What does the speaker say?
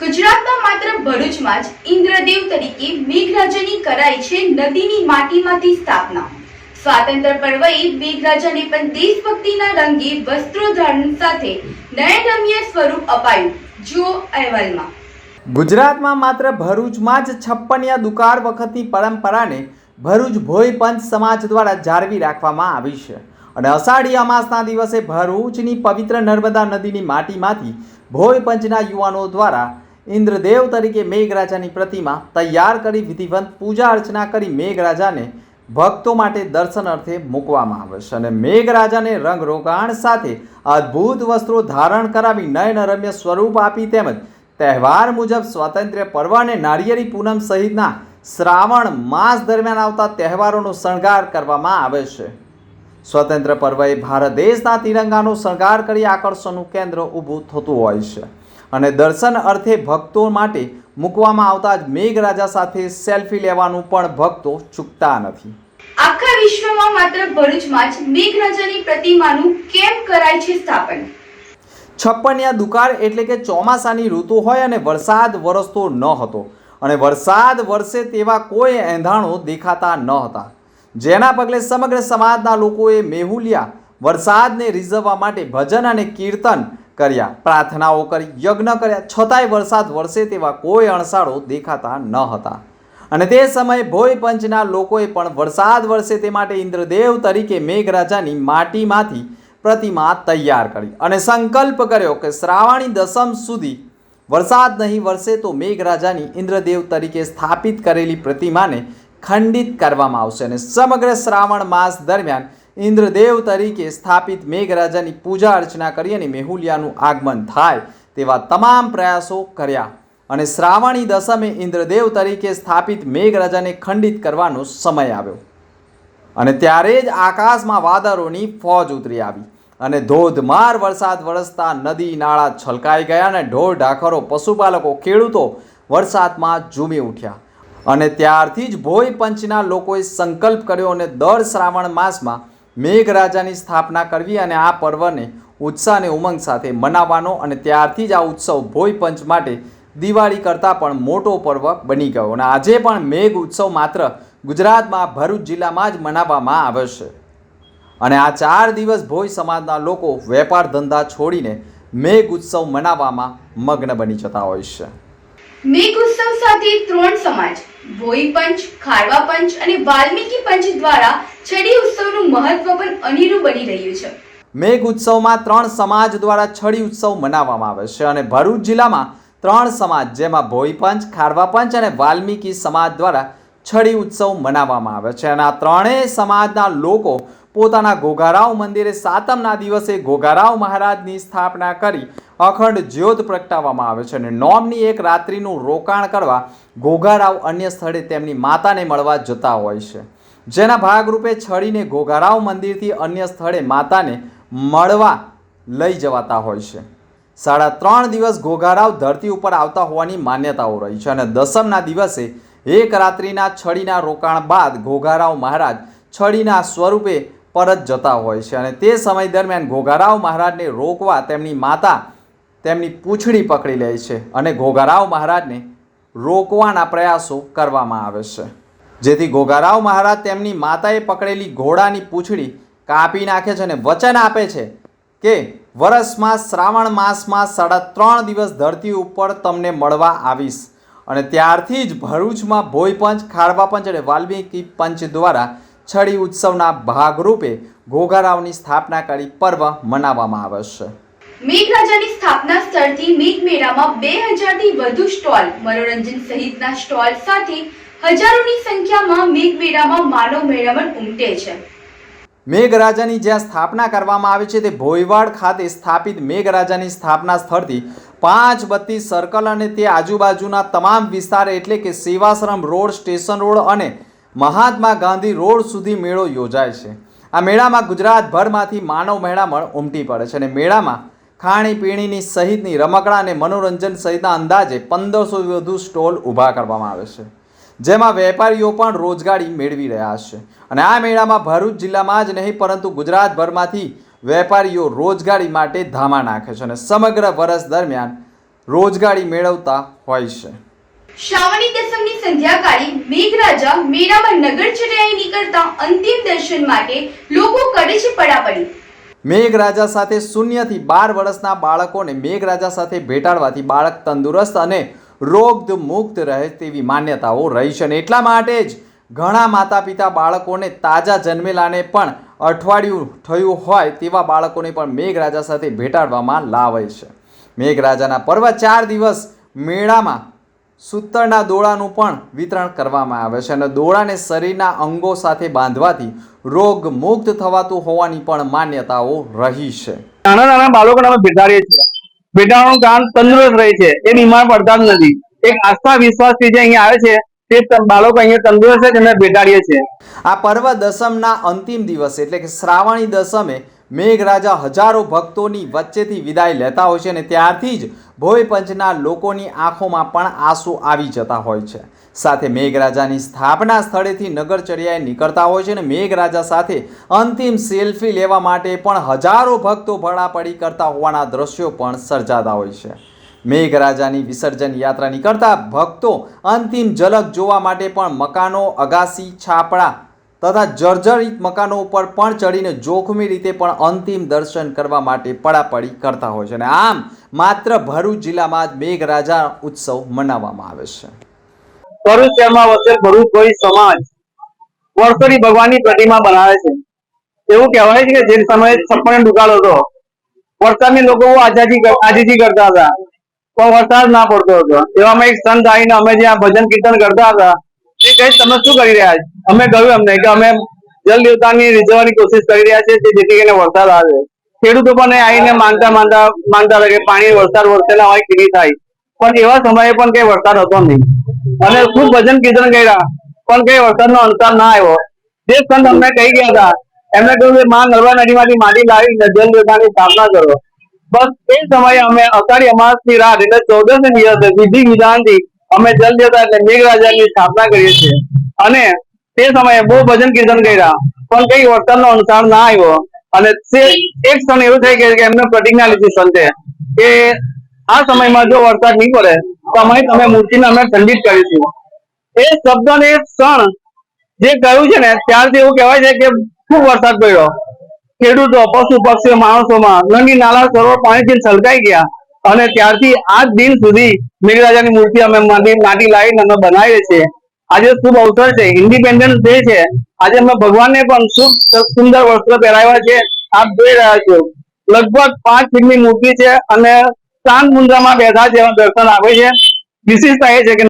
ગુજરાતમાં માત્ર ભરૂચમાં જ ઇન્દ્રદેવ તરીકે મેઘરાજાની કરાઈ છે નદીની માટીમાંથી સ્થાપના. સ્વાતંત્ર્ય પર્વએ મેઘરાજાને પણ દેશભક્તિના રંગે વસ્ત્રો ધારણ સાથે નયનરમ્ય સ્વરૂપ અપાયું. જો અહેવાલમાં. ગુજરાતમાં માત્ર ભરૂચમાં જ છપ્પનિયા દુકાળ વખતની પરંપરાને ભરૂચ ભોઈ પંચ સમાજ દ્વારા જાળવી રાખવામાં આવી છે. અને અષાઢી અમાસના દિવસે ભરૂચની પવિત્ર નર્મદા નદીની માટીમાંથી ભોય પંચના યુવાનો દ્વારા ઇન્દ્રદેવ તરીકે મેઘરાજાની પ્રતિમા તૈયાર કરી વિધિવંત પૂજા અર્ચના કરી મેઘરાજાને ભક્તો માટે દર્શન અર્થે મૂકવામાં આવે છે. અને મેઘરાજાને રંગરોગાણ સાથે અદ્ભુત વસ્ત્રો ધારણ કરાવી નયનરમ્ય સ્વરૂપ આપી તેમજ તહેવાર મુજબ સ્વાતંત્ર્ય પર્વ અને નાળિયેરી પૂનમ સહિતના શ્રાવણ માસ દરમિયાન આવતા તહેવારોનો શણગાર કરવામાં આવે છે. સ્વતંત્ર પર્વએ ભારત દેશના તિરંગાનો શણગાર કરી આકર્ષણનું કેન્દ્ર ઊભું થતું હોય છે. અને દર્શન અર્થે ભક્તો માટે મૂકવામાં આવતા જ મેઘરાજા સાથે સેલ્ફી લેવાનું પણ ભક્તો ચૂકતા નથી. આખા વિશ્વમાં માત્ર ભરૂચમાં જ મેઘરાજાની પ્રતિમાનું કેમ કરાય છે સ્થાપન? છપ્પનિયા દુકાળ એટલે કે ચોમાસાની ઋતુ હોય અને વરસાદ વરસતો ન હતો. અને વરસાદ વરસે તેવા કોઈ એંધાણો દેખાતા ન હતા. જેના પગલે સમગ્ર સમાજના લોકોએ મેહુલિયા વરસાદને રીઝવવા માટે ભજન અને કીર્તન કર્યા. પ્રાર્થનાઓ કરી, યજ્ઞ કર્યા. છતાંય વરસાદ વરસે તેવા કોઈ અણસાળો દેખાતા ન હતા. અને તે સમયે ભોય પંચના લોકોએ પણ વરસાદ વરસે તે માટે ઇન્દ્રદેવ તરીકે મેઘરાજાની માટીમાંથી પ્રતિમા તૈયાર કરી અને સંકલ્પ કર્યો કે શ્રાવણી દસમ સુધી વરસાદ નહીં વરસે તો મેઘરાજાની ઇન્દ્રદેવ તરીકે સ્થાપિત કરેલી પ્રતિમાને ખંડિત કરવામાં આવશે અને સમગ્ર શ્રાવણ માસ દરમિયાન ઇન્દ્રદેવ તરીકે સ્થાપિત મેઘરાજાની પૂજા અર્ચના કરી અને મેહુલિયાનું આગમન થાય તેવા તમામ પ્રયાસો કર્યા. અને શ્રાવણી દશમે ઇન્દ્રદેવ તરીકે સ્થાપિત મેઘરાજાને ખંડિત કરવાનો સમય આવ્યો. અને ત્યારે જ આકાશમાં વાદળોની ફોજ ઉતરી આવી. અને ધોધમાર વરસાદ વરસતા નદી નાળા છલકાઈ ગયા અને ઢોર ઢાખરો પશુપાલકો ખેડૂતો વરસાદમાં ઝૂમી ઉઠ્યા. અને ત્યારથી જ ભોય પંચના લોકોએ સંકલ્પ કર્યો અને દર શ્રાવણ માસમાં મેઘરાજાની સ્થાપના કરવી અને આ પર્વને ઉત્સાહ અને ઉમંગ સાથે મનાવવાનો અને ત્યારથી જ આ ઉત્સવ ભોય પંચ માટે દિવાળી કરતાં પણ મોટો પર્વ બની ગયો અને આજે પણ મેઘ ઉત્સવ માત્ર ગુજરાતમાં, ભરૂચ જિલ્લામાં જ મનાવવામાં આવે છે. અને આ ચાર દિવસ ભોઈ સમાજના લોકો વેપાર ધંધા છોડીને મેઘ ઉત્સવ મનાવવામાં મગ્ન બની જતા હોય છે. મેઘ ઉત્સવ સાથે ત્રણ સમાજ, ભોઈ પંચ, ખારવા પંચ અને વાલ્મીકી પંચ દ્વારા છડી ઉત્સવનું મહત્વ પણ અનેરું બની રહ્યું છે. મેઘ ઉત્સવમાં ત્રણ સમાજ દ્વારા છડી ઉત્સવ મનાવવામાં આવે છે અને ભરૂચ જિલ્લામાં ત્રણ સમાજ, જેમાં ભોઈ પંચ, ખારવા પંચ અને વાલ્મીકી સમાજ દ્વારા છડી ઉત્સવ મનાવવામાં આવે છે. અને આ ત્રણેય સમાજના લોકો પોતાના ઘોઘારાવ મંદિરે સાતમના દિવસે ઘોઘારાવ મહારાજની સ્થાપના કરી અખંડ જ્યોત પ્રગટાવવામાં આવે છે અને નોમની એક રાત્રિનું રોકાણ કરવા ઘોઘારાવ અન્ય સ્થળે તેમની માતાને મળવા જતા હોય છે. જેના ભાગરૂપે છડીને ઘોઘારાવ મંદિરથી અન્ય સ્થળે માતાને મળવા લઈ જવાતા હોય છે. સાડા ત્રણ દિવસ ઘોઘારાવ ધરતી ઉપર આવતા હોવાની માન્યતાઓ રહી છે અને દસમના દિવસે એક રાત્રિના છડીના રોકાણ બાદ ઘોઘારાવ મહારાજ છડીના સ્વરૂપે પરત જતા હોય છે અને તે સમય દરમિયાન ઘોઘારાવ મહારાજને રોકવા તેમની માતા તેમની પૂંછડી પકડી લે છે અને ઘોઘારાવ મહારાજને રોકવાના પ્રયાસો કરવામાં આવે છે. જેથી ઘોઘારાવ મહારાજ તેમની માતાએ પકડેલી ઘોડાની પૂંછડી કાપી નાખે છે અને વચન આપે છે કે વરસમાં શ્રાવણ માસમાં સાડા ત્રણ દિવસ ધરતી ઉપર તમને મળવા આવીશ. અને ત્યારથી જ ભરૂચમાં ભોઈ પંચ, ખારવા પંચ અને વાલ્મીકી પંચ દ્વારા છડી ઉત્સવના ભાગરૂપે ઘોઘારાવની સ્થાપના કરી પર્વ મનાવવામાં આવશે મેઘરાજાની સ્થાપના સ્થળથી મેઘમેળામાં બે હજારથી વધુ સ્ટોલ મનોરંજન સહિતના સ્ટોલ સાથે હજારોની સંખ્યામાં મેઘમેળામાં માનવ મેળામણ ઉમટે છે. મેઘરાજાની જ્યાં સ્થાપના કરવામાં આવી છે તે ભોયવાડ ખાતે સ્થાપિત મેઘરાજાની સ્થાપના સ્થળથી પાંચ બત્તી સર્કલ અને તે આજુબાજુના તમામ વિસ્તાર એટલે કે સેવાશ્રમ રોડ સ્ટેશન રોડ અને મહાત્મા ગાંધી રોડ સુધી મેળો યોજાય છે. આ મેળામાં ગુજરાતભરમાંથી માનવ મેળામણ ઉમટી પડે છે અને મેળામાં ખાણીપીણીની સહિતની રમકડા અને મનોરંજન સહિતના અંદાજે પંદરસો વધુ સ્ટોલ ઊભા કરવામાં આવે છે. જેમાં વેપારીઓ પણ રોજગારી મેળવી રહ્યા છે. અને આ મેળામાં ભરૂચ જિલ્લામાં જ નહીં, પરંતુ ગુજરાતભરમાંથી વેપારીઓ રોજગારી માટે ધામા નાખે છે અને સમગ્ર વર્ષ દરમિયાન રોજગારી મેળવતા હોય છે. શ્રાવણી દસમની સંધ્યાકાળે મેઘરાજા મેળામાં ચઢાઈ નીકળતા અંતિમ દર્શન માટે લોકો કરે છે પડાપડી મેઘરાજા સાથે શૂન્યથી બાર વર્ષના બાળકોને મેઘરાજા સાથે ભેટાડવાથી બાળક તંદુરસ્ત અને રોગ મુક્ત રહે તેવી માન્યતાઓ રહી છે અને એટલા માટે જ ઘણા માતા પિતા બાળકોને તાજા જન્મેલાને પણ અઠવાડિયું થયું હોય તેવા બાળકોને પણ મેઘરાજા સાથે ભેટાડવામાં લાવે છે. મેઘરાજાના પર્વ ચાર દિવસ મેળામાં સૂતરના દોડાનું પણ વિતરણ કરવામાં આવે છે અને દોડાને શરીરના અંગો સાથે બાંધવાથી રોગ મુક્ત થવાતું હોવાની પણ માન્યતાઓ રહી છે. નાના નાના બાળકોને અમે ભેટાડીએ છીએ. ભેટાવાનું કામ તંદુરસ્ત રહે છે. એ બીમાર પડતા જ નથી. એક આસ્થા વિશ્વાસથી જે અહીંયા આવે છે તે બાળકો અહીંયા તંદુરસ્ત છે તેમને ભેટાડીએ છીએ. આ પર્વ દસમના અંતિમ દિવસે એટલે કે શ્રાવણી દસમે મેઘરાજા હજારો ભક્તોની વચ્ચેથી વિદાય લેતા હોય છે અને ત્યારથી જ ભોય પંચના લોકોની આંખોમાં પણ આંસુ આવી જતા હોય છે. સાથે મેઘરાજાની સ્થાપના સ્થળેથી નગરચર્યાએ નીકળતા હોય છે અને મેઘરાજા સાથે અંતિમ સેલ્ફી લેવા માટે પણ હજારો ભક્તો ભડાપડી કરતા હોવાના દ્રશ્યો પણ સર્જાતા હોય છે. મેઘરાજાની વિસર્જન યાત્રા નીકળતા ભક્તો અંતિમ ઝલક જોવા માટે પણ મકાનો, અગાસી, છાપડા તથા જર્જરિત મકાનો ઉપર પણ ચડીને જોખમી રીતે પણ અંતિમ દર્શન કરવા માટે પડાપડી કરતા હોય છે. અને આમ માત્ર ભરૂચ જિલ્લામાં જ મેઘરાજા ઉત્સવ મનાવવામાં આવે છે. ભરૂચ શહેરમાં વસેલ ભરૂચ કોઈ સમાજ વર્ષોની ભગવાનની પ્રતિમા બનાવે છે. એવું કહેવાય છે કે જે સમયે છપ્પન દુકાળ હતો. વરસાદની લોકો આઝાદી આજીજી કરતા હતા. પણ વરસાદ ના પડતો હતો. એવામાં એક સંત આવીને અમે જ્યાં ભજન કીર્તન કરતા હતા તમે શું કરી રહ્યા છો? અમે કહ્યું અમને કે અમે જલ દેવતાની રીઝવવાની કોશિશ કરી રહ્યા છીએ જેથી કરીને વરસાદ આવે. ખેડૂતો પણ આવીને માનતા માનતા માનતા કે પાણી વરસાદ વરસેલા હોય ખેતી થાય. પણ એવા સમયે પણ કઈ વરસાદ હતો નહીં. અને ખૂબ ભજન કીર્તન કર્યા. પણ કઈ વરસાદનો અંતર ના આવ્યો. જે સંત અમને કહી ગયા હતા, એમને કહ્યું કે માં નર્મદા નદીમાંથી માટી લાવી જલ દેવતાની સ્થાપના કરો. બસ એ સમયે અમે અષાઢી અમાસની રાત એટલે ચૌદસ દિવસે વિધિ વિધાનથી અમે જલ દેવતા એટલે મેઘરાજાની સ્થાપના કરીએ છીએ. અને તે સમયે બહુ ભજન કીર્તન કર્યા. પણ કઈ વરસાદનો અનુસાર ના આવ્યો. અને તે એક ક્ષણ એવું થઈ ગયું કે એમને પ્રતિજ્ઞા લીધી સંતે કે આ સમયમાં જો વરસાદ નહીં પડે, તો અમે તમે મૂર્તિને અમે ખંડિત કરીશું. એ શબ્દ ને ક્ષણ જે કહ્યું છે ને, ત્યારથી એવું કહેવાય છે કે ખૂબ વરસાદ પડ્યો. ખેડૂતો પશુ પક્ષીઓ માણસોમાં નદી નાળા સરોવર પાણીથી છલકાઈ ગયા. અને ત્યારથી આજ દિન સુધી મેઘરાજાની મૂર્તિ અમે માટી લાવીને અમે બનાવીએ છીએ. આજે શુભ અવસર છે ઇન્ડિપેન્ડન્સ ડે છે. આજે અમે ભગવાનને પણ શુભ, સુંદર વસ્ત્ર પહેરાવ્યા છે. આપ જોઈ રહ્યા છો. લગભગ પાંચ ફીટની મૂર્તિ છે અને શાંત મુદ્રામાં બેઠા છે દર્શન આપે છે. વિશેષતા એ છે કે